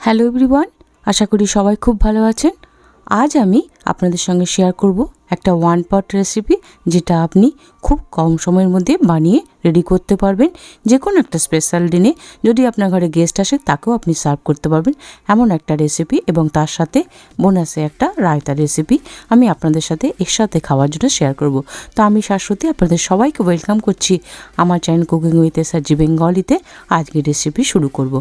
Hello everyone আশা করি সবাই খুব ভালো আছেন। আজ আমি আপনাদের সঙ্গে শেয়ার করব একটা ওয়ান পট রেসিপি যেটা আপনি খুব কম সময়ের মধ্যে বানিয়ে রেডি করতে পারবেন। যে কোনো একটা স্পেশাল দিনে যদি আপনার ঘরে গেস্ট আসে, তাকেও আপনি সার্ভ করতে পারবেন। এমন একটা রেসিপি এবং তার সাথে বোনাসে একটা রায়তা রেসিপি আমি আপনাদের সাথে এর সাথে খাওয়ার জন্য শেয়ার করব। তো আমি শাশ্বতী আপনাদের সবাইকে ওয়েলকাম করছি আমার চ্যানেল কুকিং উইথ এসার জি বেঙ্গলিতে আজকের রেসিপি শুরু করব।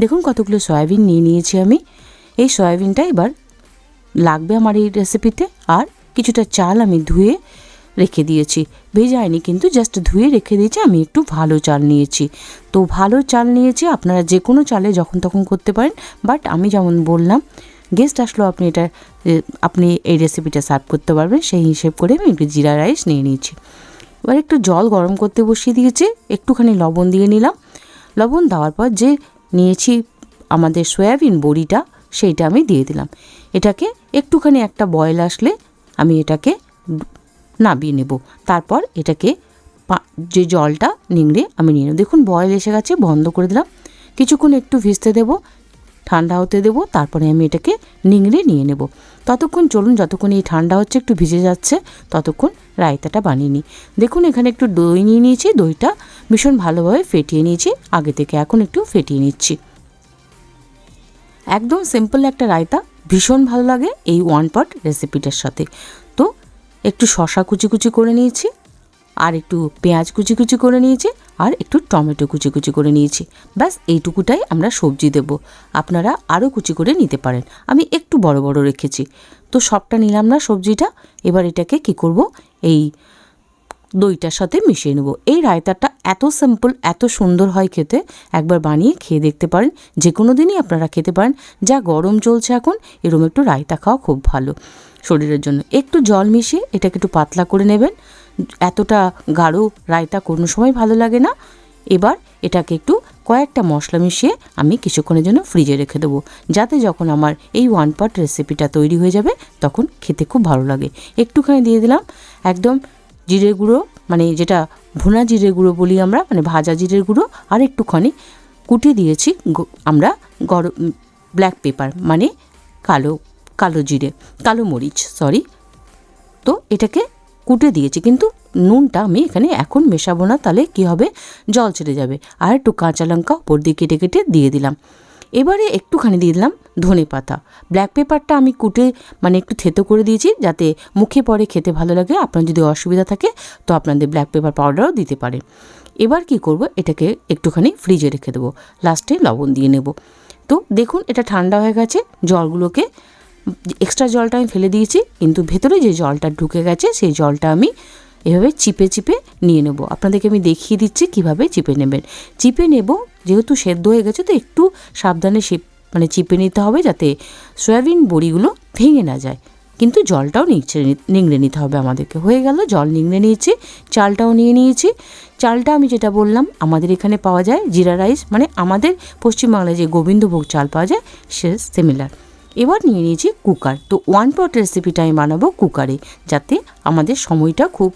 দেখুন কতগুলো সয়াবিন নিয়ে নিয়েছি আমি। এই সয়াবিনটা এবার লাগবে আমার এই রেসিপিতে আর কিছুটা চাল আমি ধুয়ে রেখে দিয়েছি। ভেজায়নি কিন্তু জাস্ট ধুয়ে রেখে দিয়েছি, আমি একটু ভালো চাল নিয়েছি। তো ভালো চাল নিয়েছি, আপনারা যে কোনো চালে যখন তখন করতে পারেন বাট আমি যেমন বললাম গেস্ট আসলো, আপনি এটা আপনি এই রেসিপিটা সার্ভ করতে পারবেন, সেই হিসেব করে আমি একটু জিরা রাইস নিয়ে নিয়েছি। এবার একটু জল গরম করতে বসিয়ে দিয়েছি, একটুখানি লবণ দিয়ে নিলাম। লবণ দেওয়ার পর যে নিয়েছি আমাদের সয়াবিন বড়িটা, সেইটা আমি দিয়ে দিলাম। এটাকে একটুখানি একটা বয়েল আসলে আমি এটাকে নাবিয়ে নেব। তারপর এটাকে যে জলটা নিংড়ে আমি নিয়ে নেব। দেখুন, বয়েল এসে গেছে, বন্ধ করে দিলাম। কিছুক্ষণ একটু ভিজতে দেব, ঠান্ডা হতে দেবো, তারপরে আমি এটাকে নিংড়ে নিয়ে নেব। ততক্ষণ চলুন, যতক্ষণ এই ঠান্ডা হচ্ছে, একটু ভিজে যাচ্ছে, ততক্ষণ রায়তাটা বানিয়ে নিই। দেখুন, এখানে একটু দই নিয়ে নিয়েছি, দইটা ভীষণ ভালোভাবে ফেটিয়ে নিয়েছি, আগে থেকে এখন একটু ফেটিয়ে নিচ্ছি। একদম সিম্পল একটা রায়তা। ভীষণ ভালো লাগে এই ওয়ান পট রেসিপিটার সাথে। তো একটু শশা কুচি কুচি করে নিয়েছি, আর একটু পেঁয়াজ কুচি কুচি করে নিয়েছি, আর একটু টমেটো কুচি কুচি করে নিয়েছি। ব্যাস, এইটুকুটাই আমরা সবজি দেব। আপনারা আরও কুচি করে নিতে পারেন। আমি একটু বড় বড় রেখেছি। তো সবটা নিলাম না সবজিটা। এবার এটাকে কি করব? এই দইটার সাথে মিশিয়ে নেব। এই রায়তাটা এত সিম্পল এত সুন্দর হয় খেতে, একবার বানিয়ে খেয়ে দেখতে পারেন। যে কোনো দিনই আপনারা খেতে পারেন। যা গরম চলছে এখন, এরকম একটু রায়তা খাওয়া খুব ভালো। শরীরের জন্য একটু জল মিশিয়ে এটাকে একটু পাতলা করে নেবেন। এতটা গাঢ় রায়তা কোনো সময় ভালো লাগে না। এবার এটাকে একটু কয়েকটা মশলা মিশিয়ে আমি কিছুক্ষণের জন্য ফ্রিজে রেখে দেবো। যাতে যখন আমার এই ওয়ান পার্ট রেসিপিটা তৈরি হয়ে যাবে, তখন খেতে খুব ভালো লাগে। একটুখানি দিয়ে দিলাম। একদম জিরে গুঁড়ো মানে যেটা ভুনা জিরে গুঁড়ো বলি আমরা মানে ভাজা জিরের গুঁড়ো, আর একটুখানি কুটি দিয়েছি আমরা গরম ব্ল্যাক পেপার মানে কালো কালো জিরে, কালো মরিচ সরি তো এটাকে কুটে দিয়েছি, কিন্তু নুনটা আমি এখানে এখন মেশাবো না, তাহলে কি হবে? জল ছেড়ে যাবে। আর একটু কাঁচা লঙ্কা উপর দিয়ে কেটে কেটে দিয়ে দিলাম। এবারে একটুখানি দিয়ে দিলাম ধনে পাতা। ব্ল্যাক পেপারটা আমি কুটে মানে একটু থেতো করে দিয়েছি যাতে মুখে পরে খেতে ভালো লাগে। আপনার যদি অসুবিধা থাকে, তো আপনাদের ব্ল্যাক পেপার পাউডারও দিতে পারে। এবার কি করব? এটাকে একটুখানি ফ্রিজে রেখে দেবো। লাস্টে লবণ দিয়ে নেব। তো দেখুন, এটা ঠান্ডা হয়ে গেছে। জলগুলোকে এক্সট্রা জলটা আমি ফেলে দিয়েছি, কিন্তু ভেতরে যে জলটা ঢুকে গেছে, সেই জলটা আমি এভাবে চিপে চিপে নিয়ে নেব। আপনাদেরকে আমি দেখিয়ে দিচ্ছি কীভাবে চিপে নেবেন। চিপে নেব যেহেতু সেদ্ধ হয়ে গেছে, তো একটু সাবধানে মানে চিপে নিতে হবে যাতে সয়াবিন বড়িগুলো ভেঙে না যায়। কিন্তু জলটাও নিচ্ছে নিংড়ে নিতে হবে আমাদেরকে। হয়ে গেল, জল নিংড়ে নিয়েছি, চালটাও নিয়ে নিয়েছি। চালটা আমি যেটা বললাম, আমাদের এখানে পাওয়া যায় জিরা রাইস মানে আমাদের পশ্চিমবাংলায় যে গোবিন্দভোগ চাল পাওয়া যায়, সে সিমিলার এবার নিয়ে নিয়েছি কুকার। তো ওয়ান পট রেসিপিটা আমি বানাবো কুকারে, যাতে আমাদের সময়টা খুব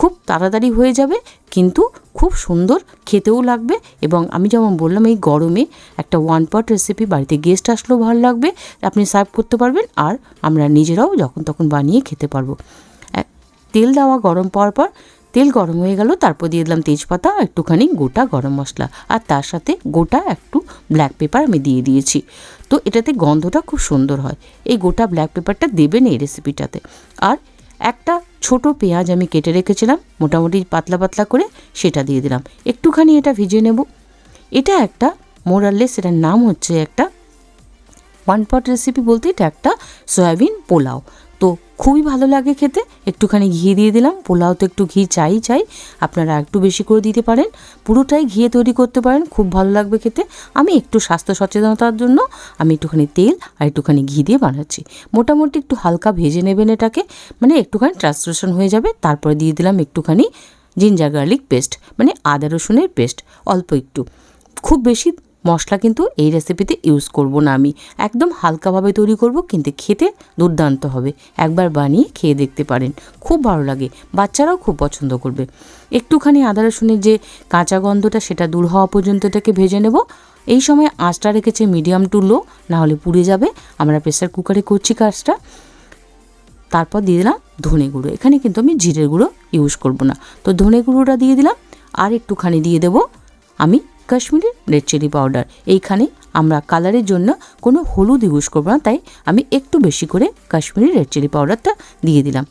খুব তাড়াতাড়ি হয়ে যাবে, কিন্তু খুব সুন্দর, খেতেও লাগবে এবং আমি যেমন বললাম এই গরমে একটা ওয়ান পট রেসিপি বাড়িতে গেস্ট আসলেও ভালো লাগবে, আপনি সার্ভ করতে পারবেন আর আমরা নিজেরাও যখন তখন বানিয়ে খেতে পারব। তেল দেওয়া গরম পাওয়ার পর, তেল গরম হয়ে গেল, তারপর দিয়ে দিলাম তেজপাতা, একটুখানি গোটা গরম মশলা আর তার সাথে গোটা একটু ব্ল্যাক পেপার আমি দিয়ে দিয়েছি। তো এটাতে গন্ধটা খুব সুন্দর হয়, এই গোটা ব্ল্যাক পেপারটা দেবেন এই রেসিপিটাতে আর একটা ছোট পেঁয়াজ আমি কেটে রেখেছিলাম, মোটামুটি পাতলা পাতলা করে সেটা দিয়ে দিলাম। একটুখানি এটা ভিজিয়ে নেব। এটা একটা মোরাললেস এটার নাম হচ্ছে একটা ওয়ান পট রেসিপি বলতে এটা একটা সয়াবিন পোলাও। তো খুবই ভালো লাগে খেতে। একটুখানি ঘি দিয়ে দিলাম। পোলাও তো একটু ঘি চাই চাই। আপনারা একটু বেশি করে দিতে পারেন। পুরোটাই ঘিয়ে তৈরি করতে পারেন। খুব ভালো লাগবে খেতে। আমি একটু স্বাস্থ্য সচেতনতার জন্য আমি একটুখানি তেল আর একটুখানি ঘি দিয়ে বানাচ্ছি। মোটামুটি একটু হালকা ভেজে নেবেন এটাকে। মানে একটুখানি ট্রান্সলেশন হয়ে যাবে। তারপরে দিয়ে দিলাম একটুখানি জিঞ্জার গার্লিক পেস্ট। মানে আদা রসুনের পেস্ট। অল্প একটু। খুব বেশি মশলা কিন্তু এই রেসিপিতে ইউজ করব না আমি। একদম হালকাভাবে তৈরি করব, কিন্তু খেতে দুর্দান্ত হবে। একবার বানিয়ে খেয়ে দেখতে পারেন। খুব ভালো লাগে। বাচ্চারাও খুব পছন্দ করবে। একটুখানি আদা রসুনের যে কাঁচা গন্ধটা, সেটা দূর হওয়া পর্যন্ত এটাকে ভেজে নেব। এই সময় আঁচটা রেখেছে মিডিয়াম টু লো নাহলে পুড়ে যাবে। আমরা প্রেসার কুকারে করছি কাজটা তারপর দিয়ে দিলাম ধনে গুঁড়ো। এখানে কিন্তু আমি জিরের গুঁড়ো ইউজ করব না। তো ধনে গুঁড়োটা দিয়ে দিলাম। আর একটুখানি দিয়ে দেবো আমি কাশ্মীরি রেড চিলি পাউডার এইখানে আমরা কালারের জন্য কোনো হলুদ ইউজ করব না, তাই আমি একটু বেশি করে কাশ্মীরি রেড চিলি পাউডারটা দিয়ে দিলাম।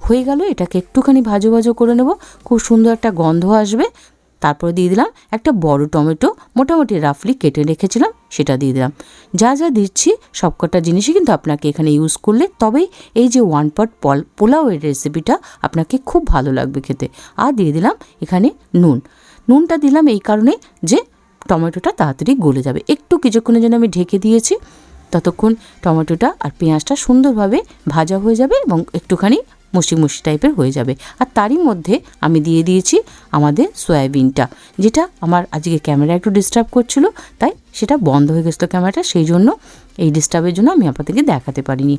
হয়ে গেল, এটাকে একটুখানি ভাজো ভাজো করে নেব। খুব সুন্দর একটা গন্ধ আসবে। তারপরে দিয়ে দিলাম একটা বড় টমেটো, মোটামুটি রাফলি কেটে রেখেছিলাম, সেটা দিয়ে দিলাম। যা যা দিচ্ছি, সবকটা জিনিসই কিন্তু আপনাকে এখানে ইউজ করলে, তবেই এই যে ওয়ান পট পল পোলাওয়ের রেসিপিটা আপনাকে খুব ভালো লাগবে খেতে। আর দিয়ে দিলাম এখানে নুন। নুনটা দিলাম এই কারণে যে টমেটোটা তাড়াতাড়ি গলে যাবে। একটু কিছুক্ষণের জন্য আমি ঢেকে দিয়েছি। ততক্ষণ টমেটোটা আর পেঁয়াজটা সুন্দরভাবে ভাজা হয়ে যাবে এবং একটুখানি মুশি মুশি টাইপের হয়ে যাবে। আর তারই মধ্যে আমি দিয়ে দিয়েছি আমাদের সয়াবিনটা, যেটা আমার আজকে ক্যামেরা একটু ডিস্টার্ব করছিল, তাই সেটা বন্ধ হয়ে গেছিল ক্যামেরাটা, সেই জন্য এই ডিস্টার্বের জন্য আমি আপনাদেরকে দেখাতে পারিনি।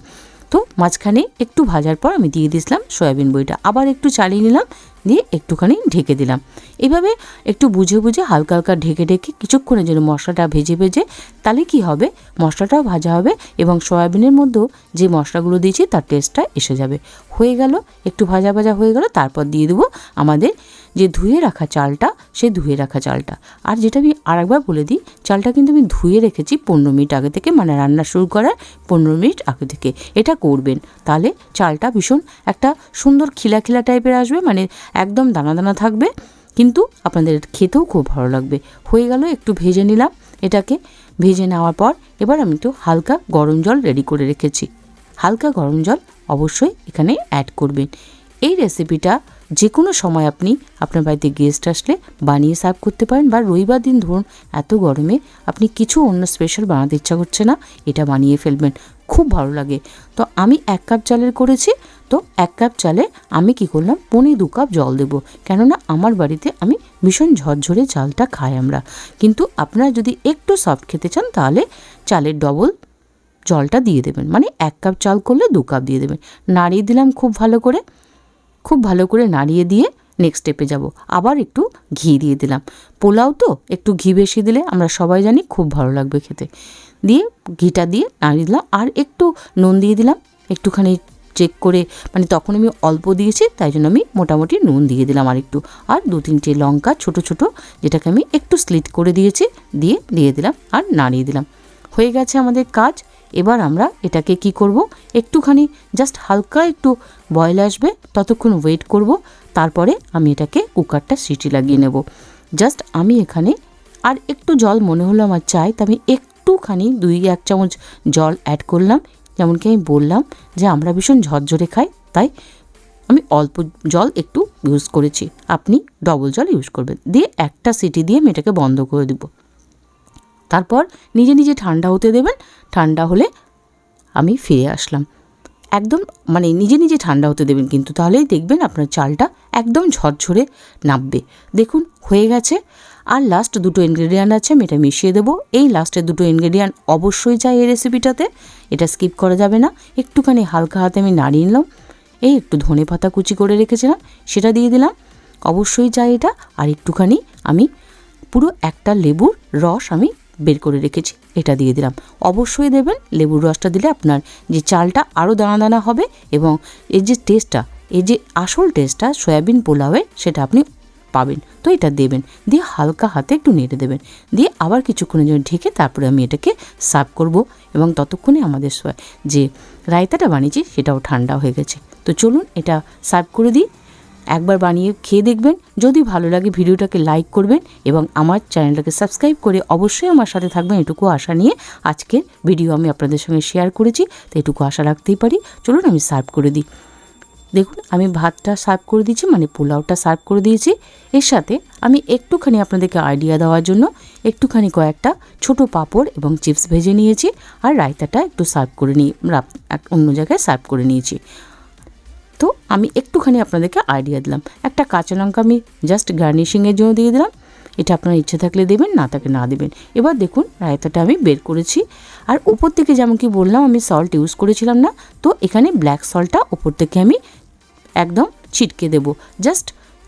তো মাঝখানে একটু ভাজার পর আমি দিয়ে দিয়েছিলাম সয়াবিন বইটা। আবার একটু চালিয়ে নিলাম, দিয়ে একটুখানি ঢেকে দিলাম। এভাবে একটু বুঝে বুঝে হালকা হালকা ঢেকে ঢেকে কিছুক্ষণের জন্য মশলাটা ভেজে ভেজে, তাহলে কি হবে? মশলাটাও ভাজা হবে এবং সয়াবিনের মধ্যেও যে মশলাগুলো দিয়েছি তার টেস্টটা এসে যাবে। হয়ে গেল, একটু ভাজা ভাজা হয়ে গেল, তারপর দিয়ে দেবো আমাদের যে ধুয়ে রাখা চালটা, সে ধুয়ে রাখা চালটা। আর যেটা আমি আরেকবার বলে দিই, চালটা কিন্তু আমি ধুয়ে রেখেছি পনেরো মিনিট আগে থেকে মানে রান্না শুরু করার পনেরো মিনিট আগে থেকে। এটা করবেন। তাহলে চালটা ভীষণ একটা সুন্দর খিলা খিলা টাইপের আসবে মানে একদম দানা দানা থাকবে, কিন্তু আপনাদের খেতেও খুব ভালো লাগবে। হয়ে গেল, একটু ভেজে নিলাম এটাকে। ভেজে নেওয়ার পর এবার আমি একটু হালকা গরম জল রেডি করে রেখেছি। হালকা গরম জল অবশ্যই এখানে অ্যাড করবেন। এই রেসিপিটা যে কোনো সময় আপনি আপনার বাড়িতে গেস্ট আসলে বানিয়ে সার্ভ করতে পারেন বা রবিবার দিন ধরুন এত গরমে আপনি কিছু অন্য স্পেশাল বানাতে ইচ্ছা করছে না, এটা বানিয়ে ফেলবেন। খুব ভালো লাগে। তো আমি এক কাপ চালের করেছি, তো এক কাপ চালে আমি কি করলাম? পনে দু কাপ জল দেবো। কেননা আমার বাড়িতে আমি ভীষণ ঝরঝরে চালটা খাই আমরা। কিন্তু আপনারা যদি একটু সফট খেতে চান, তাহলে চালের ডবল জলটা দিয়ে দেবেন। মানে এক কাপ চাল করলে দু কাপ দিয়ে দেবেন। নাড়িয়ে দিলাম খুব ভালো করে। খুব ভালো করে নাড়িয়ে দিয়ে নেক্সট স্টেপে যাব। আবার একটু ঘি দিয়ে দিলাম। পোলাও তো একটু ঘি বেশি দিলে আমরা সবাই জানি খুব ভালো লাগবে খেতে। দিয়ে ঘিটা দিয়ে নাড়িয়ে দিলাম আর একটু নুন দিয়ে দিলাম। একটুখানি চেক করে মানে তখন আমি অল্প দিয়েছি, তাই জন্য আমি মোটামুটি নুন দিয়ে দিলাম আর একটু। আর দু তিনটে লঙ্কা ছোট ছোট, যেটাকে আমি একটু স্লিট করে দিয়েছি, দিয়ে দিয়ে দিলাম আর নাড়িয়ে দিলাম। হয়ে গেছে আমাদের কাজ। এবার আমরা এটাকে কি করব? একটুখানি জাস্ট হালকা একটু বয়েল আসবে, ততক্ষণ ওয়েট করব, তারপরে আমি এটাকে কুকারটা সিটি লাগিয়ে নেব। জাস্ট আমি এখানে, আর একটু জল মনে হলো আমার চাই, তা আমি একটুখানি দুই, এক চামচ জল অ্যাড করলাম। যেমনকি আমি বললাম যে আমরা ভীষণ ঝরঝরে খাই, তাই আমি অল্প জল একটু ইউজ করেছি। আপনি ডবল জল ইউজ করবেন। দিয়ে একটা সিটি দিয়ে আমি এটাকে বন্ধ করে দেবো। তারপর নিজে নিজে ঠান্ডা হতে দেবেন। ঠান্ডা হলে আমি ফিরে আসলাম। একদম মানে নিজে নিজে ঠান্ডা হতে দেবেন কিন্তু তাহলেই দেখবেন আপনার চালটা একদম ঝরঝরে নামবে। দেখুন, হয়ে গেছে। আর লাস্ট দুটো ইনগ্রেডিয়েন্ট আছে, আমি এটা মিশিয়ে দেবো। এই লাস্টের দুটো ইনগ্রেডিয়েন্ট অবশ্যই চাই এই রেসিপিটাতে এটা স্কিপ করা যাবে না। একটুখানি হালকা হাতে আমি নাড়িয়ে নিলাম। এই একটু ধনে পাতা কুচি করে রেখেছিলাম, সেটা দিয়ে দিলাম। অবশ্যই চাই এটা। আর একটুখানি আমি পুরো একটা লেবুর রস আমি বের করে রেখেছি, এটা দিয়ে দিলাম। অবশ্যই দেবেন, লেবুর রসটা দিলে আপনার যে চালটা আরও দানা দানা হবে এবং এর যে টেস্টটা এই যে আসল টেস্টটা সয়াবিন পোলাওয়ে, সেটা আপনি পাবেন। তো এটা দেবেন, দিয়ে হালকা হাতে একটু নেড়ে দেবেন। দিয়ে আবার কিছুক্ষণের জন্য ঢেকে তারপরে আমি এটাকে সার্ভ করব এবং ততক্ষণে আমাদের যে রায়তাটা বানিয়েছি, সেটাও ঠান্ডা হয়ে গেছে। তো চলুন এটা সার্ভ করে দিই। একবার বানিয়ে খেয়ে দেখবেন। যদি ভালো লাগে ভিডিওটাকে লাইক করবেন এবং আমার চ্যানেলটাকে সাবস্ক্রাইব করে অবশ্যই আমার সাথে থাকবেন এটুকু আশা নিয়ে আজকের ভিডিও আমি আপনাদের সঙ্গে শেয়ার করেছি, তো এটুকু আশা রাখতেই পারি। চলুন আমি সার্ভ করে দিই। দেখুন, আমি ভাতটা সার্ভ করে দিয়েছি মানে পোলাওটা সার্ভ করে দিয়েছি। এর সাথে আমি একটুখানি আপনাদেরকে আইডিয়া দেওয়ার জন্য একটুখানি কয়েকটা ছোট পাঁপড় এবং চিপস ভেজে নিয়েছি, আর রায়তাটা একটু সার্ভ করে নিয়ে অন্য জায়গায় সার্ভ করে নিয়েছি। তো আমি একটুখানি আপনাদেরকে আইডিয়া দিলাম। একটা কাঁচা লঙ্কা আমি জাস্ট গার্নিশিংয়ের জন্য দিয়ে দিলাম। এটা আপনার ইচ্ছে থাকলে দেবেন, না তাকে না দেবেন। এবার দেখুন, রায়তাটা আমি বের করেছি। আর উপর থেকে যেমন কি বললাম, আমি সল্ট ইউজ করেছিলাম না, তো এখানে ব্ল্যাক সল্টটা উপর থেকে আমি একদম ছিটকে দেব। জাস্ট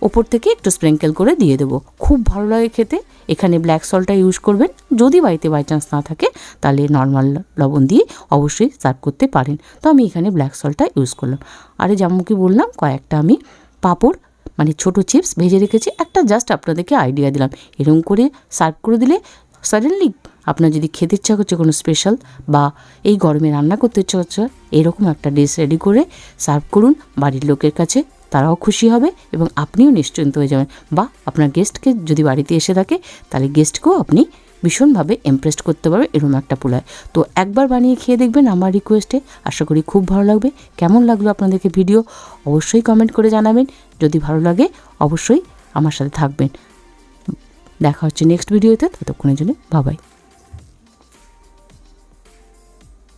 ওপর থেকে একটু স্প্রিঙ্কেল করে দিয়ে দেবো। খুব ভালো লাগে খেতে। এখানে ব্ল্যাক সল্টটা ইউজ করবেন। যদি বাড়িতে বাই চান্স না থাকে, তাহলে নর্মাল লবণ দিয়ে অবশ্যই সার্ভ করতে পারেন। তো আমি এখানে ব্ল্যাক সল্টটা ইউজ করলাম। আরে যেমন কি বললাম, কয়েকটা আমি পাঁপড় মানে ছোট চিপস ভেজে রেখেছি। একটা জাস্ট আপনাদেরকে আইডিয়া দিলাম। এরকম করে সার্ভ করে দিলে সাডেনলি আপনার যদি খেতে ইচ্ছা করছে কোনো স্পেশাল বা এই গরমে রান্না করতে ইচ্ছা করছে, এরকম একটা ডিশ রেডি করে সার্ভ করুন বাড়ির লোকের কাছে। তারাও খুশি হবে এবং আপনিও নিশ্চিন্ত হয়ে যাবেন। বা আপনার গেস্টকে যদি বাড়িতে এসে থাকে, তাহলে গেস্টকেও আপনি ভীষণভাবে ইমপ্রেসড করতে পারবে এরকম একটা পোলায়। তো একবার বানিয়ে খেয়ে দেখবেন আমার রিকোয়েস্টে আশা করি খুব ভালো লাগবে। কেমন লাগল আপনাদেরকে ভিডিও অবশ্যই কমেন্ট করে জানাবেন। যদি ভালো লাগে, অবশ্যই আমার সাথে থাকবেন। দেখা হচ্ছে নেক্সট ভিডিওতে ততক্ষণের জন্য বাবাই